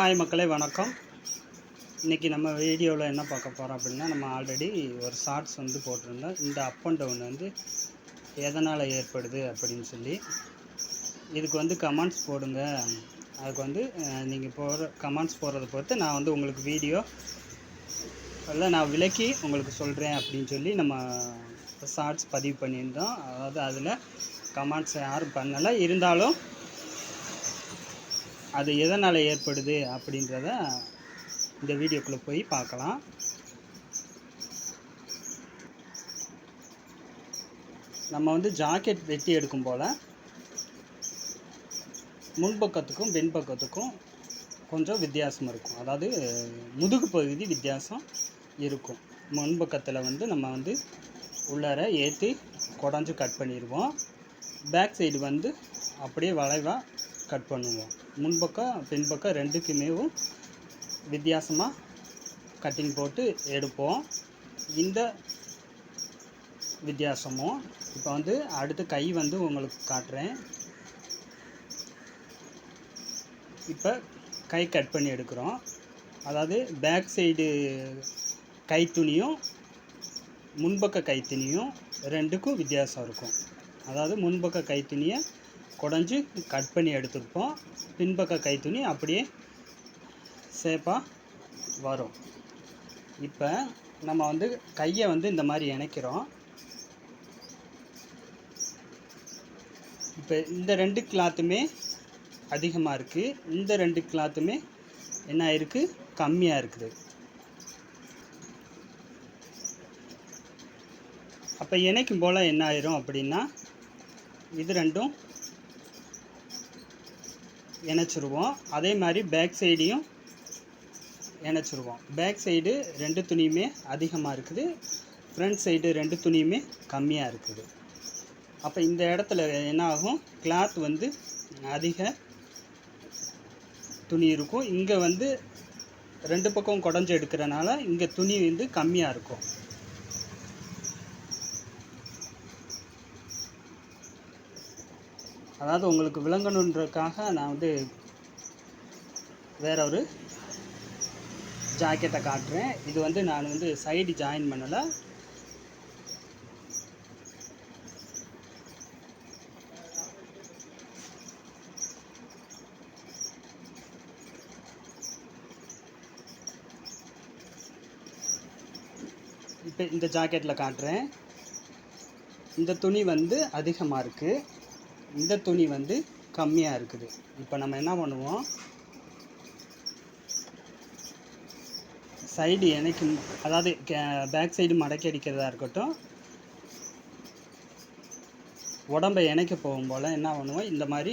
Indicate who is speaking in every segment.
Speaker 1: Hi மக்களே வணக்கம். இன்றைக்கி நம்ம வீடியோவில் என்ன பார்க்க போகிறோம் அப்படின்னா நம்ம ஆல்ரெடி ஒரு ஷார்ட்ஸ் வந்து போட்டிருந்தோம். இந்த அப் அண்ட் டவுன் வந்து எதனால் ஏற்படுது அப்படின்னு சொல்லி. இதுக்கு வந்து கமெண்ட்ஸ் போடுங்க. அதுக்கு வந்து நீங்கள் போகிற கமெண்ட்ஸ் போடுறத பொறுத்து நான் வந்து உங்களுக்கு வீடியோ இல்லை நான் விளக்கி உங்களுக்கு சொல்கிறேன் அப்படின்னு சொல்லி நம்ம ஷார்ட்ஸ் பதிவு பண்ணியிருந்தோம். அதாவது அதில் கமெண்ட்ஸ் யாரும் பண்ணலை. இருந்தாலும் அது எதனால் ஏற்படுது அப்படின்றத இந்த வீடியோக்குள்ளே போய் பார்க்கலாம். நம்ம வந்து ஜாக்கெட் வெட்டி எடுக்கும் போல் முன்பக்கத்துக்கும் பின்பக்கத்துக்கும் கொஞ்சம் வித்தியாசம் இருக்கும். அதாவது முதுகு பகுதி வித்தியாசம் இருக்கும். முன்பக்கத்தில் வந்து நம்ம வந்து உள்ளார ஏற்றி குடஞ்சி கட் பண்ணிடுவோம். பேக் சைடு வந்து அப்படியே வளைவாக கட் பண்ணுவோம். முன்பக்கம் பின்பக்கம் ரெண்டுக்குமேவும் வித்தியாசமாக கட்டிங் போட்டு எடுப்போம். இந்த வித்தியாசமும் இப்போ வந்து அடுத்து கை வந்து உங்களுக்கு காட்டுறேன். இப்போ கை கட் பண்ணி எடுக்கிறோம். அதாவது பேக் சைடு கை துணியும் முன்பக்க கை துணியும் ரெண்டுக்கும் வித்தியாசம் இருக்கும். அதாவது முன்பக்க கை துணியை குடஞ்சி கட் பண்ணி எடுத்துருப்போம். பின்பக்க கை துணி அப்படியே சேஃபாக வரும். இப்போ நம்ம வந்து கையை வந்து இந்த மாதிரி இணைக்கிறோம். இப்போ இந்த ரெண்டு கிளாத்துமே அதிகமாக இருக்குது இந்த ரெண்டு கிளாத்துமே என்ன ஆயிருக்கு? கம்மியாக இருக்குது. அப்போ இணைக்கும் போல் என்ன ஆயிரும் அப்படின்னா இது ரெண்டும் இணைச்சிருவோம். அதே மாதிரி பேக் சைடையும் இணைச்சிருவோம். பேக் சைடு ரெண்டு துணியுமே அதிகமாக இருக்குது. ஃப்ரண்ட் சைடு ரெண்டு துணியுமே கம்மியாக இருக்குது. அப்போ இந்த இடத்துல என்ன ஆகும்? கிளாத் வந்து அதிக துணி இருக்கும். இங்கே வந்து ரெண்டு பக்கம் குடஞ்சி எடுக்கிறனால இங்கே துணி வந்து கம்மியாக இருக்கும். அதாவது உங்களுக்கு விளங்கணுன்றதுக்காக நான் வந்து வேற ஒரு ஜாக்கெட்டை காட்டுறேன். இது வந்து நான் வந்து சைடு ஜாயின் பண்ணலை. இப்போ இந்த ஜாக்கெட்டில் காட்டுறேன். இந்த துணி வந்து அதிகமாக இருக்குது இந்த துணி வந்து கம்மியாக இருக்குது. இப்போ நம்ம என்ன பண்ணுவோம்? சைடு இணைக்கும் அதாவது பேக் சைடு மடக்கி அடிக்கிறதா இருக்கட்டும். உடம்பை இணைக்க போகும் போல் என்ன பண்ணுவோம்? இந்த மாதிரி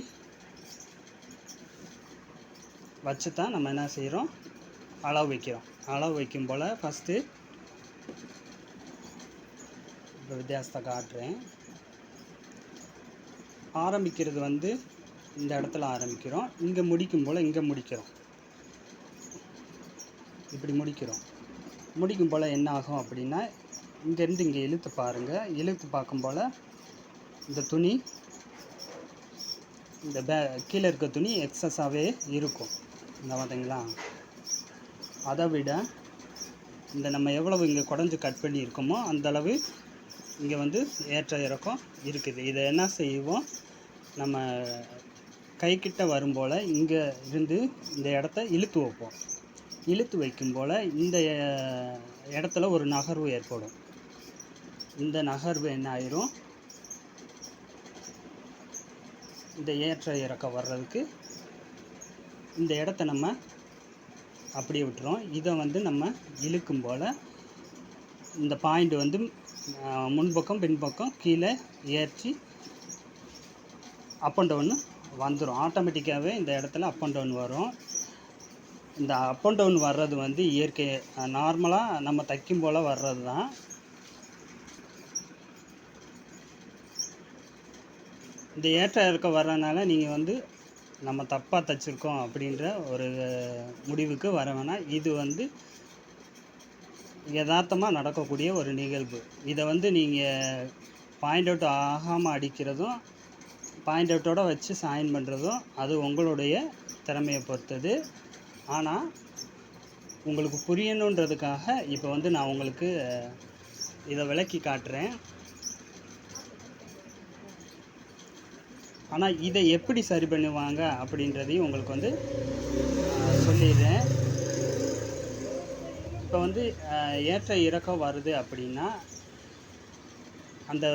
Speaker 1: வச்சு தான் நம்ம என்ன செய்கிறோம் அளவு வைக்கிறோம். அளவு வைக்கும் போல் ஃபஸ்ட்டு இப்போ வித்தியாசத்தை காட்டுறேன். ஆரம்பிக்கிறது வந்து இந்த இடத்துல ஆரம்பிக்கிறோம். இங்கே முடிக்கும் போல் இங்கே முடிக்கிறோம். இப்படி முடிக்கிறோம். முடிக்கும் போல் என்ன ஆகும் அப்படின்னா இங்கேருந்து இங்கே இழுத்து பாருங்கள் இழுத்து பார்க்கும் போல் இந்த துணி இந்த பே கீழே இருக்க துணி எக்ஸஸாகவே இருக்கும். இந்த பார்த்தீங்களா அதை விட இந்த நம்ம எவ்வளவு இங்கே குடஞ்சி கட் பண்ணி இருக்கோமோ அந்தளவு இங்கே வந்து ஏற்ற இறக்கம் இருக்குது. இதை என்ன செய்வோம்? நம்ம கைக்கிட்ட வரும் போல் இங்கே இருந்து இந்த இடத்த இழுத்து வைப்போம். இழுத்து வைக்கும் போல் இந்த இடத்துல ஒரு நகர்வு ஏற்படும். இந்த நகர்வு என்ன ஆயிரும்? இந்த ஏற்ற இறக்கம் வர்றதுக்கு இந்த இடத்த நம்ம அப்படியே விட்டுறோம். இதை வந்து நம்ம இழுக்கும் போல் இந்த பாயிண்ட் வந்து முன்பக்கம் பின்பக்கம் கீழே ஏற்றி அப் அண்ட் டவுன் வந்துடும் ஆட்டோமேட்டிக்காகவே இந்த இடத்துல அப் அண்ட் டவுன் வரும். இந்த அப் அண்ட் டவுன் வர்றது வந்து இயற்கை நார்மலாக நம்ம தைக்கும் போல் வர்றது தான். இந்த ஏற்ற இறக்க வர்றதுனால நீங்கள் வந்து நம்ம தப்பாக தைச்சிருக்கோம் அப்படின்ற ஒரு முடிவுக்கு வர வேணாம். இது வந்து யதார்த்தமாக நடக்கக்கூடிய ஒரு நிகழ்வு. இதை வந்து நீங்கள் பாயிண்ட் அவுட் ஆகாமல் அடிக்கிறதும் பாயிண்ட் அவுட்டோட வச்சு சைன் பண்ணுறதும் அது உங்களுடைய திறமையை பொறுத்தது. ஆனால் உங்களுக்கு புரியணுன்றதுக்காக இப்போ வந்து நான் உங்களுக்கு இதை விளக்கி காட்டுறேன். ஆனால் இதை எப்படி சரி பண்ணுவாங்க அப்படின்றதையும் உங்களுக்கு வந்து சொல்லிடுறேன். இப்போ வந்து ஏற்ற இறக்கம் வருது அப்படின்னா அந்த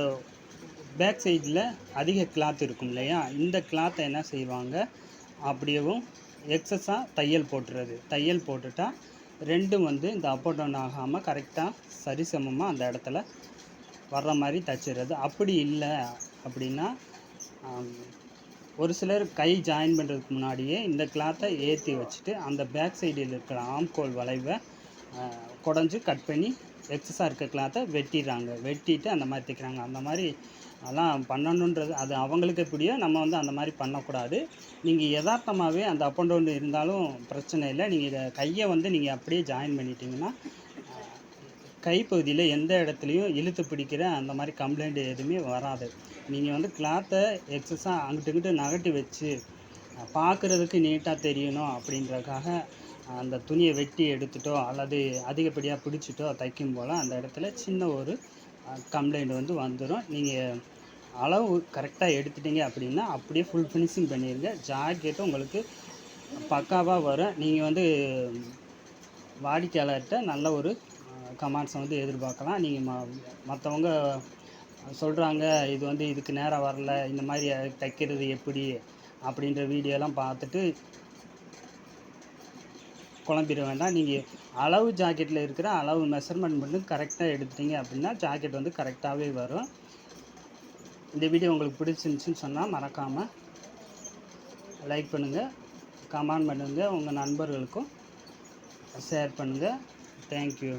Speaker 1: பேக் சைடில் அதிக கிளாத் இருக்கும் இல்லையா? இந்த கிளாத்தை என்ன செய்வாங்க? அப்படியேவும் எக்ஸஸாக தையல் போட்டுறது. தையல் போட்டுட்டா ரெண்டும் வந்து இந்த அப் டவுன் ஆகாமல் கரெக்டாக சரிசமமாக அந்த இடத்துல வர்ற மாதிரி தைச்சிடுறது. அப்படி இல்லை அப்படின்னா ஒரு சிலர் கை ஜாயின் பண்ணுறதுக்கு முன்னாடியே இந்த கிளாத்தை ஏற்றி வச்சுட்டு அந்த பேக் சைடில் இருக்கிற ஆம்கோல் வளைவை குடஞ்சி கட் பண்ணி எக்ஸஸாக இருக்க கிளாத்தை வெட்டிடுறாங்க. வெட்டிட்டு அந்த மாதிரி தைக்கிறாங்க. அந்த மாதிரி அதெல்லாம் பண்ணணுன்றது அது அவங்களுக்கு எப்படியோ நம்ம வந்து அந்த மாதிரி பண்ணக்கூடாது. நீங்கள் யதார்த்தமாகவே அந்த அப் அண்ட் டவுன் இருந்தாலும் பிரச்சனை இல்லை. நீங்கள் இதை கையை வந்து நீங்கள் அப்படியே ஜாயின் பண்ணிட்டீங்கன்னா கைப்பகுதியில் எந்த இடத்துலையும் இழுத்து பிடிக்கிற அந்த மாதிரி கம்ப்ளைண்ட் எதுவுமே வராது. நீங்கள் வந்து கிளாத்தை எக்ஸஸாக அங்கிட்டு இங்கிட்டு நகட்டி வச்சு பார்க்குறதுக்கு நீட்டாக தெரியணும் அப்படின்றதுக்காக அந்த துணியை வெட்டி எடுத்துட்டோ அல்லது அதிகப்படியாக பிடிச்சிட்டோ தைக்கும் போல் அந்த இடத்துல சின்ன ஒரு கம்ப்ளைண்ட் வந்து வந்துடும் நீங்கள் அளவு கரெக்டாக எடுத்துட்டீங்க அப்படின்னா அப்படியே ஃபுல் ஃபினிஷிங் பண்ணிடுங்க ஜாக்கெட்டும் உங்களுக்கு பக்காவாக வரும். நீங்கள் வந்து வாடிக்கையாளர்கிட்ட நல்ல ஒரு கமாண்ட்ஸை வந்து எதிர்பார்க்கலாம். நீங்கள் ம மற்றவங்க சொல்கிறாங்க இது வந்து இதுக்கு நேரம் வரல இந்த மாதிரி தைக்கிறது எப்படி அப்படின்ற வீடியோலாம் பார்த்துட்டு குழம்பிட வேண்டாம். நீங்கள் அளவு ஜாக்கெட்டில் இருக்கிற அளவு மெஷர்மெண்ட் மட்டும் கரெக்டாக எடுத்துட்டீங்க அப்படின்னா ஜாக்கெட் வந்து கரெக்டாகவே வரும். இந்த வீடியோ உங்களுக்கு பிடிச்சிருந்துச்சின்னு சொன்னால் மறக்காமல் லைக் பண்ணுங்கள் கமெண்ட் பண்ணுங்கள் உங்கள் நண்பர்களுக்கும் ஷேர் பண்ணுங்கள் தேங்க்யூ